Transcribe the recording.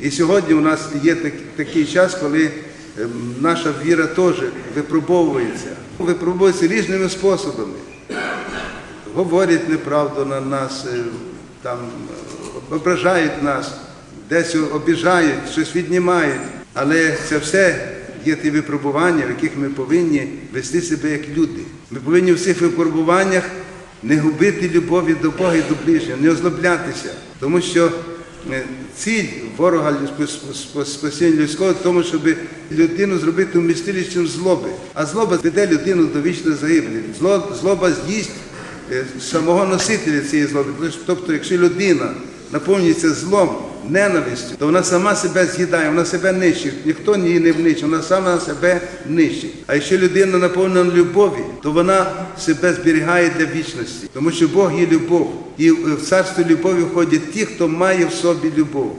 І сьогодні у нас є такий час, коли ем, наша віра теж випробовується. Випробовується різними способами. Говорять неправду на нас, е, там ображають нас, десь обіжають, щось віднімають. Але це все є ті випробування, в яких ми повинні вести себе як люди. Ми повинні в цих випробуваннях не губити любові до Бога і до ближнього, не озлоблятися. Тому що ціль ворога спасіння людського в тому, щоб людину зробити вмістилищем злоби. А злоба веде людину до вічної загибелі. Зло- Злоба з'їсть е, самого носителя цієї злоби. Тобто, якщо людина наповнюється злом, ненавистю, то вона сама себе з'їдає, вона себе нищить. Ніхто її не внищить, вона сама себе нищить. А якщо людина наповнена любові, то вона себе зберігає для вічності, тому що Бог є любов. І в царство любові входять ті, хто має в собі любов.